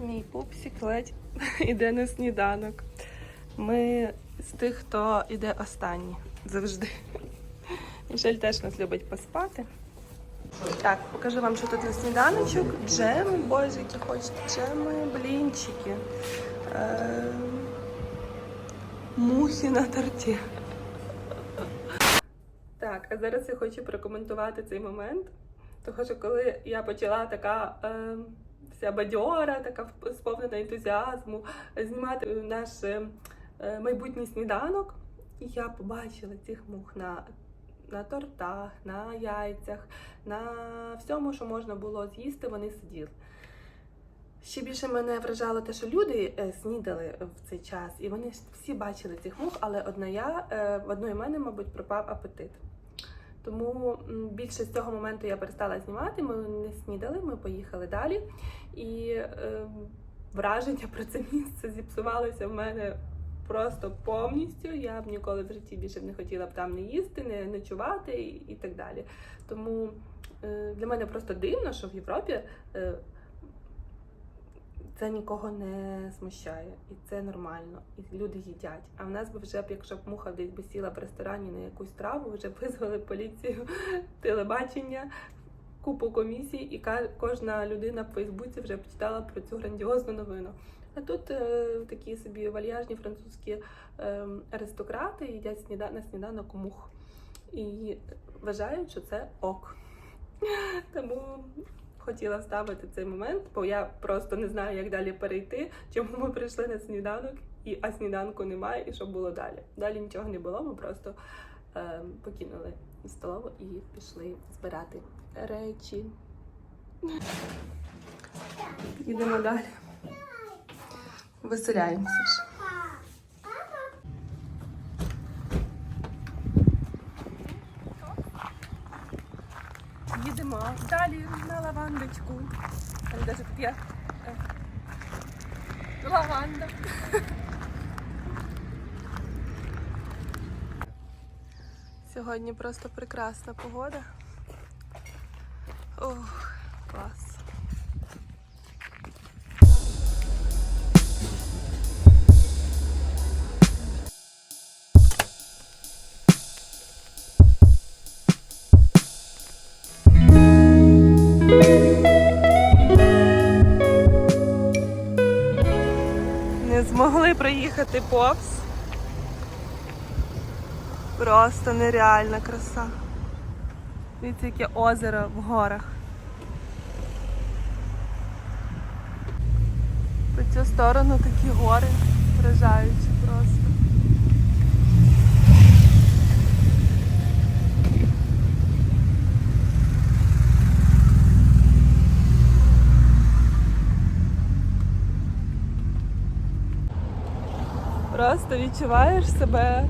Мій пупсик ледь іде на сніданок. Ми з тих, хто йде останній завжди. Мішель теж нас любить поспати. Так, покажу вам, що тут на сніданочок. Джеми, боже, які хочете. Джеми, блінчики. Е, мухи на торті. Так, а зараз я хочу прокоментувати цей момент. Тому що коли я почала така е, вся бадьора, така сповнена ентузіазму, знімати наш е, е, майбутній сніданок, і я побачила цих мух на, на тортах, на яйцях, на всьому, що можна було з'їсти, вони сиділи. Ще більше мене вражало те, що люди е, снідали в цей час, і вони всі бачили цих мух, але одна я, в одної мене, мабуть, пропав апетит. Тому більше з цього моменту я перестала знімати. Ми не снідали, ми поїхали далі. І е, враження про це місце зіпсувалося в мене просто повністю. Я б ніколи в житті більше не хотіла б там не їсти, не ночувати і, і так далі. Тому е, для мене просто дивно, що в Європі. Е, це нікого не смущає, і це нормально. І люди їдять. А в нас би вже б, якщо б муха десь би сіла в ресторані на якусь траву, вже визвали поліцію, телебачення, купу комісій, і кожна людина в Фейсбуці вже б читала про цю грандіозну новину. А тут е, такі собі вальяжні французькі е, аристократи їдять сніда... на сніданок мух і вважають, що це ок. Тому хотіла вставити цей момент, бо я просто не знаю, як далі перейти, чому ми прийшли на сніданок, і а сніданку немає, і що було далі. Далі нічого не було, ми просто е, покинули столову і пішли збирати речі. Їдемо далі. Виселяємося ж. Далі на лавандочку. Там навіть тут є е, лаванда. Сьогодні просто прекрасна погода. Ох, повз. Просто нереальна краса. Дивіться, яке озеро в горах. По цю сторону такі гори вражаючі просто. Просто відчуваєш себе, е,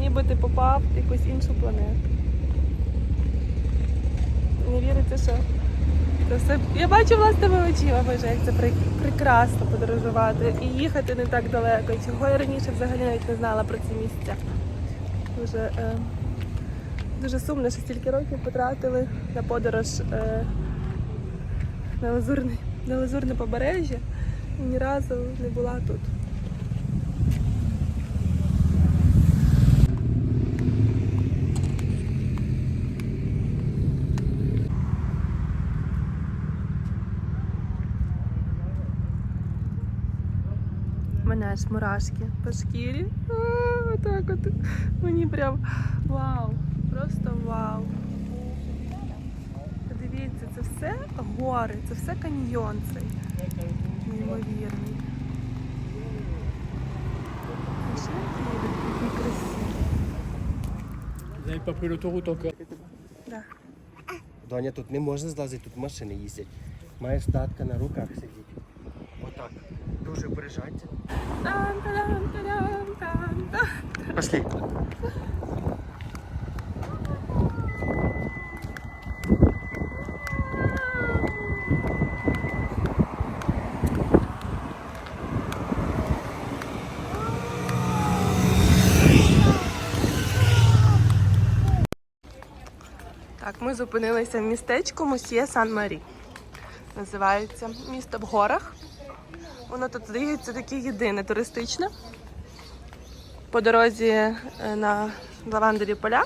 ніби ти попав в якусь іншу планету. Не віриться, що це все. Я бачу власними очима, боже, як це прекрасно подорожувати і їхати не так далеко. Чого я раніше взагалі навіть не знала про ці місця. Дуже, е, дуже сумно, що стільки років потратили на подорож е, на, лазурне, на лазурне побережжя і ні разу не була тут. Аж мурашки по шкірі. А, Отак от. Мені прям вау. Просто вау. Подивіться, це все гори, це все каньйон цей. Неймовірний. Да. Доня, тут не можна злазити, тут машини їздять. Маєш татка на руках сидіти. Отак. Дуже прижаться. Пошли. Так, ми зупинилися в містечку Мусьє Сан-Марі. називається. Місто в горах. Воно тут, здається, таке єдине туристичне. По дорозі е, на лавандові поля.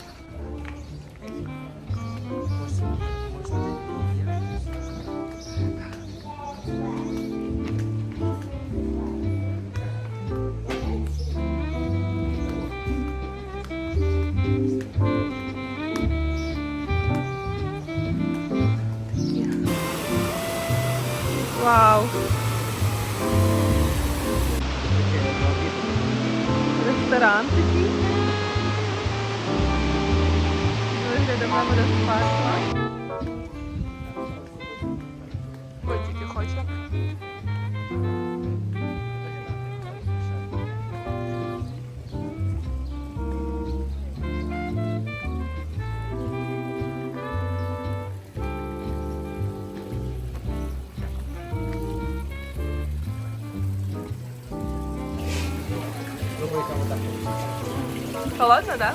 Холодно, да?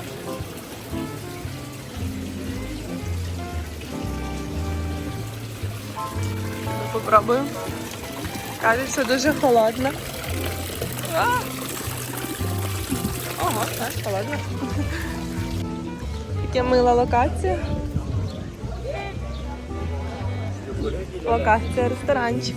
Ну, Попробую. Що дуже холодно. Ого, так, холодно. Таке мила локація. Локація ресторанчик.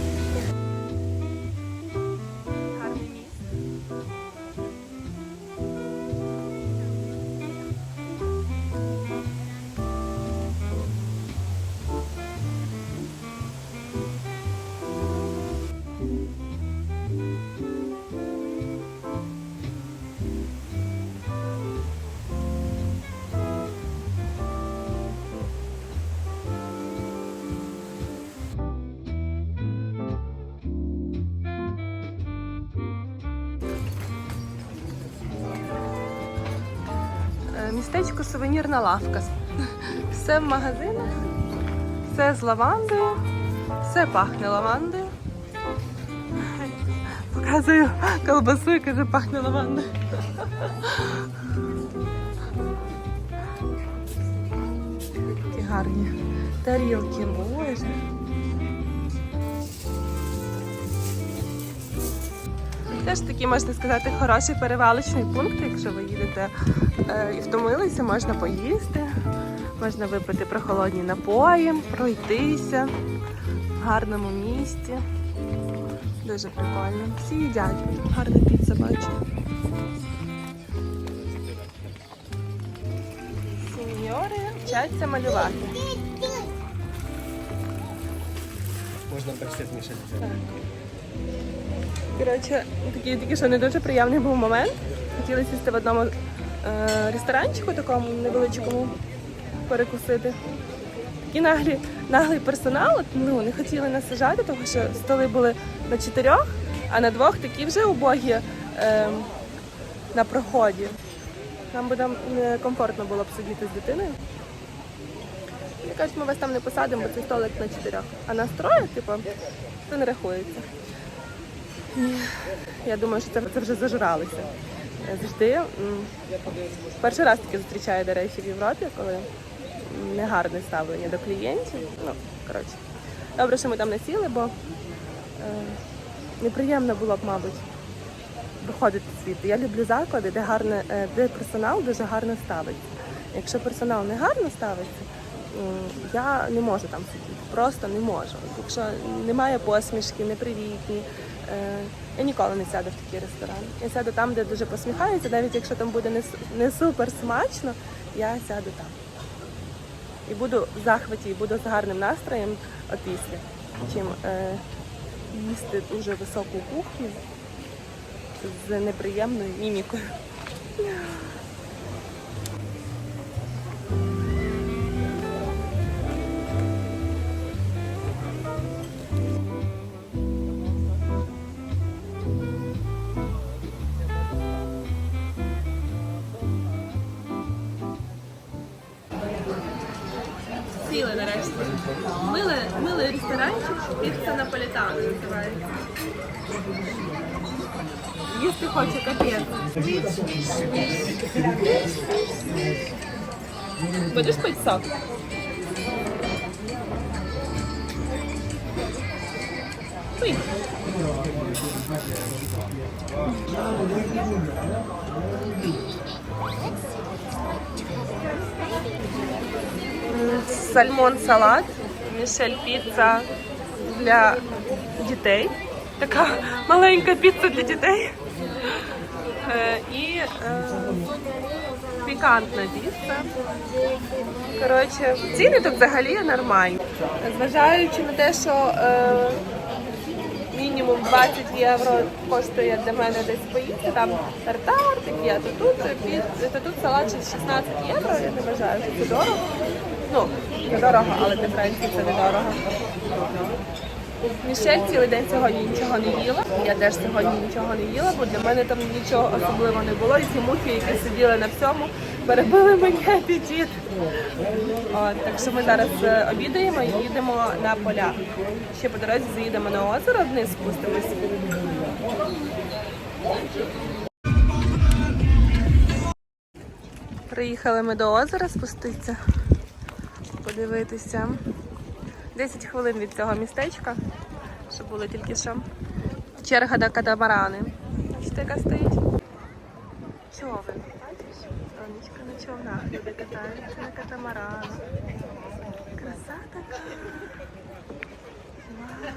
Містечко сувенірна лавка. Все в магазинах, все з лавандою, все пахне лавандою. Показую колбасу і каже, пахне лавандою. Такі гарні тарілки, боже. Теж такий, можна сказати, хороший перевалочний пункт, якщо ви їдете і втомилися, можна поїсти, можна випити прохолодні напої, пройтися в гарному місті. Дуже прикольно. Всі їдять. Гарна піца бачу. Сеньори вчаться малювати. Можна перше змішати. Коротше, такий тільки що не дуже приємний був момент. Хотіли сісти в одному е, ресторанчику, такому невеличкому, перекусити. Такий наглі, наглий персонал ну, не хотіли нас сажати, тому що столи були на чотирьох, а на двох такі вже убогі е, на проході. Нам би там некомфортно було б сидіти з дитиною. Вони кажуть, ми вас там не посадимо, бо це столик на чотирьох. А нас троє, типу, це не рахується. Я думаю, що це, вже зажралися. Е, Завжди перший раз таки зустрічаю, до речі, в Європі, коли негарне ставлення до клієнтів. Ну, коротше. Добре, що ми там не сіли, бо е, неприємно було б, мабуть, виходити звідти. Я люблю заклади, де гарне, е, де персонал дуже гарно ставиться. Якщо персонал не гарно ставиться, я не можу там сидіти. Просто не можу. Якщо немає посмішки, непривітні, е, я ніколи не сяду в такий ресторан. Я сяду там, де дуже посміхаються, навіть якщо там буде не, не супер смачно, я сяду там. І буду в захваті, і буду з гарним настроєм опісля, чим е, їсти дуже високу кухню з неприємною мімікою. Будеш пити сок? Сальмон салат, Мішель піца для дітей. Така маленька піца для дітей. Е, І е, пікантна піца. Коротше, ціни тут взагалі нормальні. Зважаючи на те, що е, мінімум 20 євро коштує для мене десь поїсти, там тартар такі, а то тут, під, то тут салат 16 євро, я не вважаю, що це дорого. Ну, не дорого, але для Франції це не дорого. Мішель цілий день сьогодні нічого не їла. Я теж сьогодні нічого не їла, бо для мене там нічого особливого не було. І ці мухи, які сиділи на всьому, перебили мені апетит. От, так що ми зараз е, обідаємо і їдемо на поля. Ще по дорозі заїдемо на озеро, вниз спустимось. Приїхали ми до озера спуститися, подивитися. 10 хвилин від цього містечка, що було тільки що. Черга до катамарани. Бачите, яка стоїть? Човен. Бачиш? Сонечко на човнах люди катаються на катамаранах. Краса така. Вау.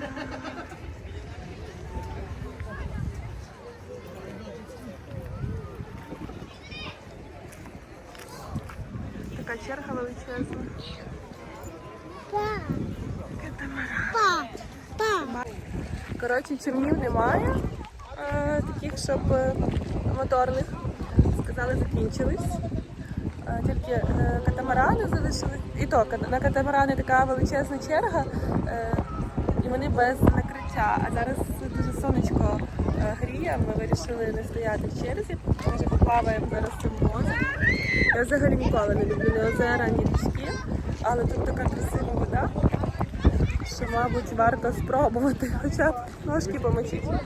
Така черга величезна. Коротше, човнів немає. Е, таких, щоб е, моторних. Сказали, закінчились. Е, тільки е, катамарани залишились. І то на катамарани така величезна черга, е, і вони без накриття. А зараз дуже сонечко е, гріє. Ми вирішили не стояти в черзі. Може поплаваємо зараз в цьому. Я взагалі ніколи не люблю ні озера, ні річки, але тут така красива вода що, мабуть, варто спробувати, хоча б ножки помочити.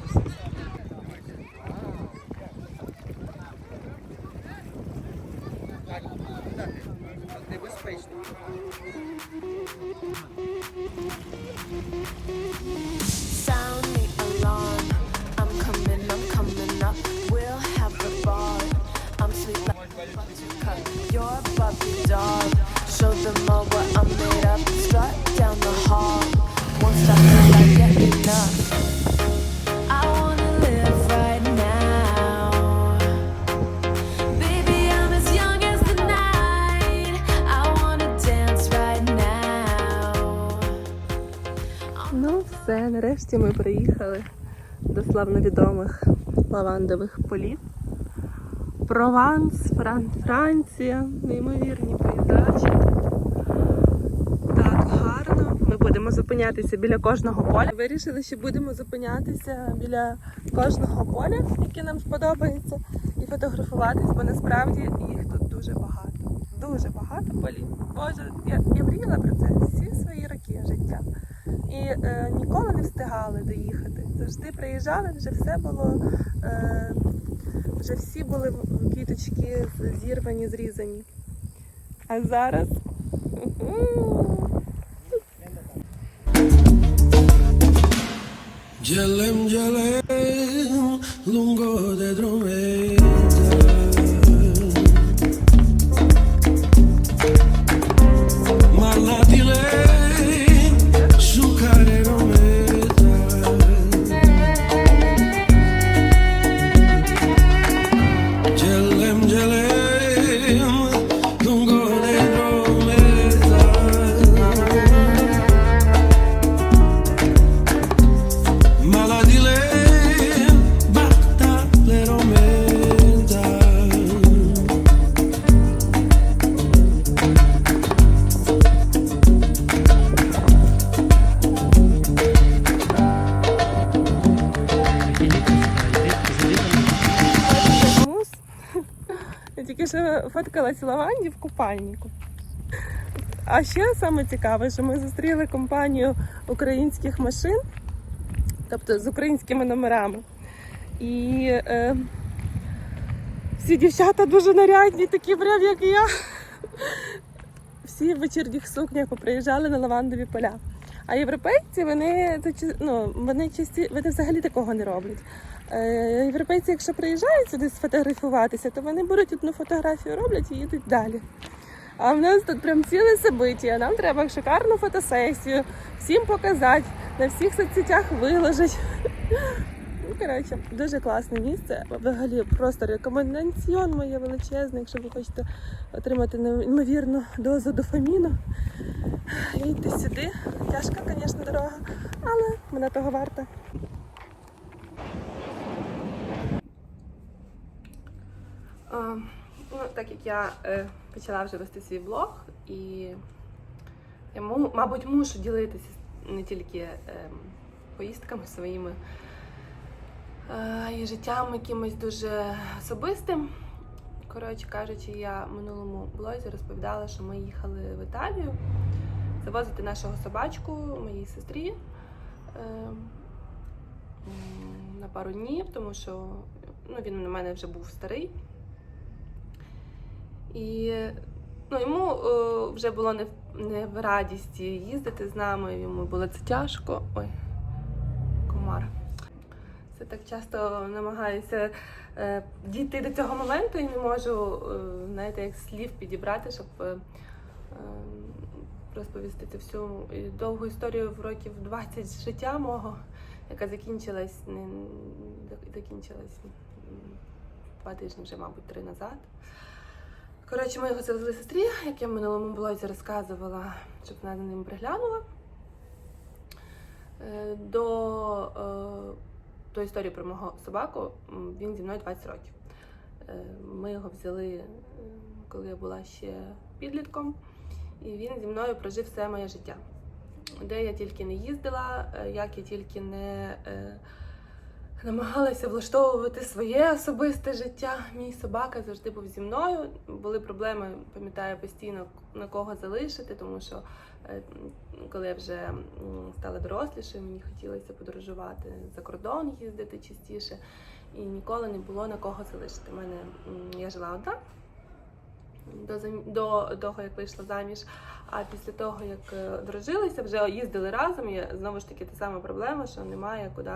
Ну, все, нарешті ми приїхали до славновідомих лавандових полів. Прованс, Фран... Франція, неймовірні пейзажі. Так, гарно. Ми будемо зупинятися біля кожного поля. Вирішили, що будемо зупинятися біля кожного поля, яке нам сподобається, і фотографуватись, бо насправді їх тут дуже багато. Дуже багато полів. Боже, я, я мріяла про це всі свої роки життя. І е, ніколи не встигали доїхати. Завжди приїжджали, вже все було, е, вже всі були квіточки зірвані, зрізані. А зараз. Gelem gelem lungo тільки фоткалась в лаванді в купальнику. А ще саме цікаве, що ми зустріли компанію українських машин, тобто з українськими номерами. І е, всі дівчата дуже нарядні, такі прям як і я. Всі в вечірніх сукнях поприїжджали на лавандові поля. А європейці вони ну, вони часті, вони взагалі такого не роблять. Е, європейці, якщо приїжджають сюди сфотографуватися, то вони беруть одну фотографію, роблять і їдуть далі. А в нас тут прям ціле собиття. Нам треба шикарну фотосесію, всім показати, на всіх соцсетях виложить. Ну, коротше, дуже класне місце. Взагалі просто рекомендаціон моє величезне, якщо ви хочете отримати неймовірну дозу дофаміну. Їдьте сюди. Тяжка, звісно, дорога, але вона того варта. Ну, так як я е, почала вже вести свій блог, і я, мабуть, мушу ділитися не тільки е, поїздками своїми, е, і життям якимось дуже особистим. Коротше кажучи, я в минулому блозі розповідала, що ми їхали в Італію завозити нашого собачку моїй сестрі е, на пару днів, тому що ну, він у мене вже був старий. І ну, йому е, вже було не, в- не в радісті їздити з нами, йому було це тяжко. Ой, комар. Це так часто намагаюся е, дійти до цього моменту і не можу, е, знаєте, як слів підібрати, щоб е, е, розповісти цю всю довгу історію в років 20 життя мого, яка закінчилась не закінчилась два тижні вже, мабуть, три назад. Коротше, ми його завезли сестрі, як я в минулому блозі розказувала, щоб вона за ним приглянула. Е, До, е, до історії про мого собаку він зі мною 20 років. Е, Ми його взяли, коли я була ще підлітком, і він зі мною прожив все моє життя. Де я тільки не їздила, як я тільки не намагалася влаштовувати своє особисте життя. Мій собака завжди був зі мною. Були проблеми, пам'ятаю, постійно на кого залишити, тому що е, коли я вже стала дорослішою, мені хотілося подорожувати за кордон, їздити частіше, і ніколи не було на кого залишити. У мене я жила одна. До, до того, як вийшла заміж, а після того, як е, дружилися, вже їздили разом. І знову ж таки та сама проблема, що немає куди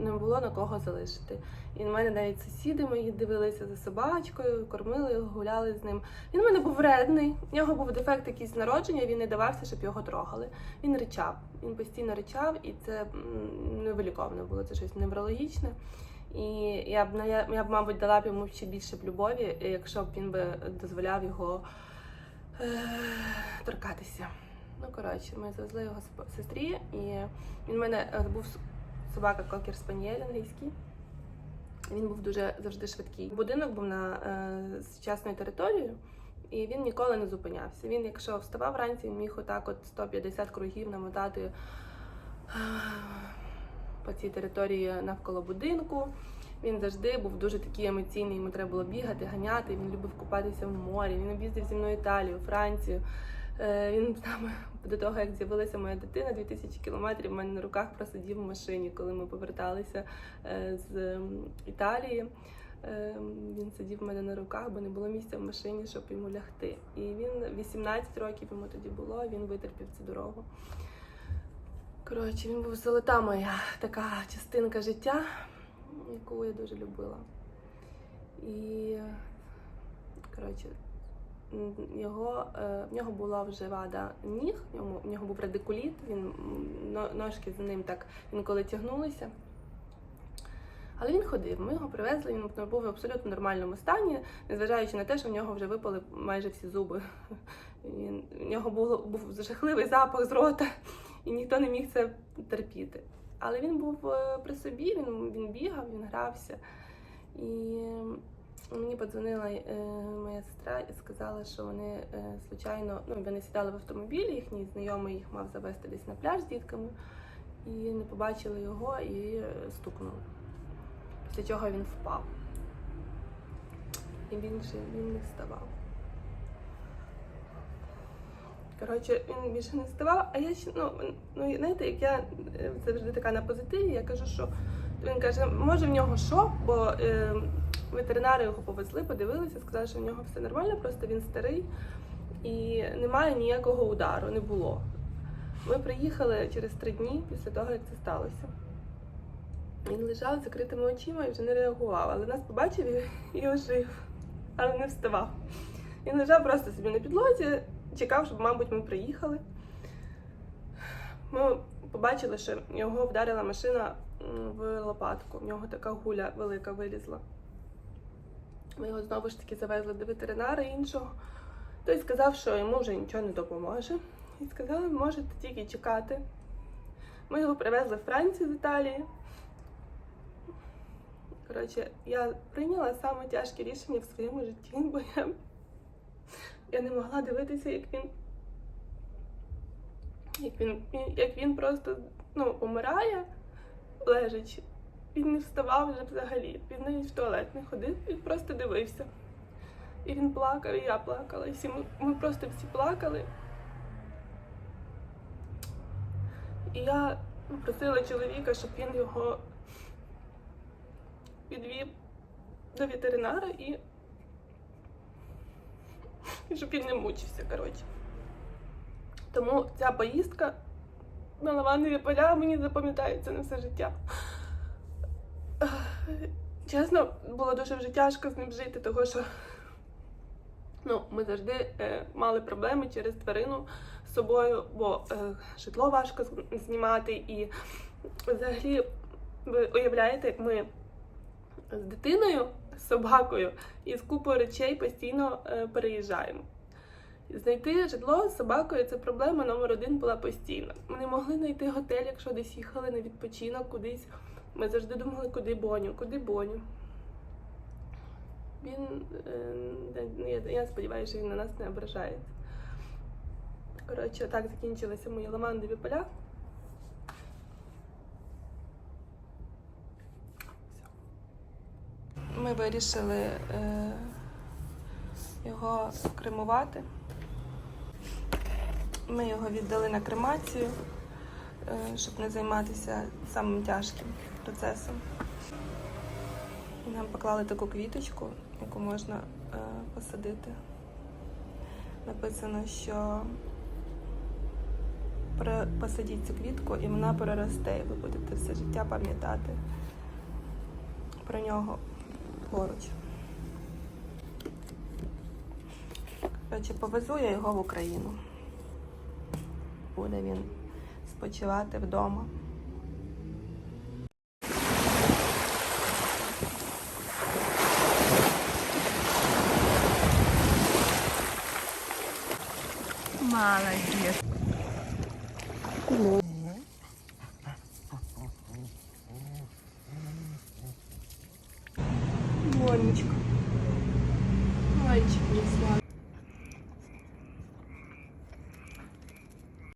не було на кого залишити. І на мене навіть сусіди мої дивилися за собачкою, кормили його, гуляли з ним. Він у мене був вредний. В нього був дефект якийсь народження, він не давався, щоб його трогали. Він ричав. Він постійно ричав, і це невиліковне було. Це щось неврологічне. І я б на- я, б, мабуть, дала б йому ще більше б любові, якщо б він би дозволяв його е, торкатися. Ну, коротше, ми завезли його сестрі, і він в мене е, був собака кокер спаніель англійський. Він був дуже завжди швидкий. Будинок був на е, сучасною територією, і він ніколи не зупинявся. Він, якщо вставав вранці, він міг отак от 150 кругів намотати е, по цій території навколо будинку. Він завжди був дуже такий емоційний, йому треба було бігати, ганяти. Він любив купатися в морі. Він об'їздив зі мною Італію, Францію. Е, Він нами до того, як з'явилася моя дитина, 2000 кілометрів в мене на руках просидів в машині, коли ми поверталися е, з Італії. Е, Він сидів в мене на руках, бо не було місця в машині, щоб йому лягти. І він 18 років йому тоді було, він витерпів цю дорогу. Коротше, він був золота моя така частинка життя, яку я дуже любила. І коротше, його, е, в нього була вже вада ніг, в нього був радикуліт, він ножки за ним так інколи тягнулися. Але він ходив, ми його привезли, він був в абсолютно нормальному стані, незважаючи на те, що в нього вже випали майже всі зуби. Він, в нього був, був жахливий запах з рота, і ніхто не міг це терпіти. Але він був е, при собі, він, він бігав, він грався. І мені подзвонила е, моя сестра і сказала, що вони е, случайно ну, вони сідали в автомобілі, їхній знайомий їх мав завести десь на пляж з дітками, і не побачили його і стукнули. Після чого він впав. І він він не вставав. Коротше, він більше не вставав, а я ще, ну, ну знаєте, як я е, завжди така на позитиві, я кажу, що Він каже, може в нього шок, бо е, ветеринари його повезли, подивилися, сказали, що в нього все нормально, просто він старий і немає ніякого удару, не було. Ми приїхали через три дні після того, як це сталося. Він лежав закритими очима і вже не реагував, але нас побачив і ожив, але не вставав. Він лежав просто собі на підлозі, чекав, щоб, мабуть, ми приїхали. Ми побачили, що його вдарила машина в лопатку. В нього така гуля велика вилізла. Ми його знову ж таки завезли до ветеринара іншого. Той сказав, що йому вже нічого не допоможе. І сказали, можете тільки чекати. Ми його привезли в Францію з Італії. Коротше, я прийняла саме тяжке рішення в своєму житті, бо я, я не могла дивитися, як він. Як він, як він просто ну, помирає, лежачи. Він не вставав вже взагалі. Він навіть в туалет не ходив, він просто дивився. І він плакав, і я плакала. І всі ми, ми просто всі плакали. І я просила чоловіка, щоб він його підвів до ветеринара і щоб він не мучився, коротше. Тому ця поїздка на лавандові поля мені запам'ятається на все життя. Чесно, було дуже вже тяжко з ним жити, тому що ну, ми завжди е, мали проблеми через тварину з собою, бо е, житло важко знімати. І взагалі, ви уявляєте, ми з дитиною, собакою і з купою речей постійно е, переїжджаємо. Знайти житло з собакою це проблема номер один була постійна. Ми не могли знайти готель, якщо десь їхали на відпочинок кудись. Ми завжди думали, куди Боню, куди Боню. Він, е, я, я сподіваюся, що він на нас не ображається. Коротше, так закінчилися мої лавандові поля. Ми вирішили е, його кремувати. Ми його віддали на кремацію, е, щоб не займатися самим тяжким процесом. Нам поклали таку квіточку, яку можна е, посадити. Написано, що посадіть цю квітку і вона переросте, і ви будете все життя пам'ятати про нього поруч. Коротше, повезу я його в Україну. Буде він спочивати вдома.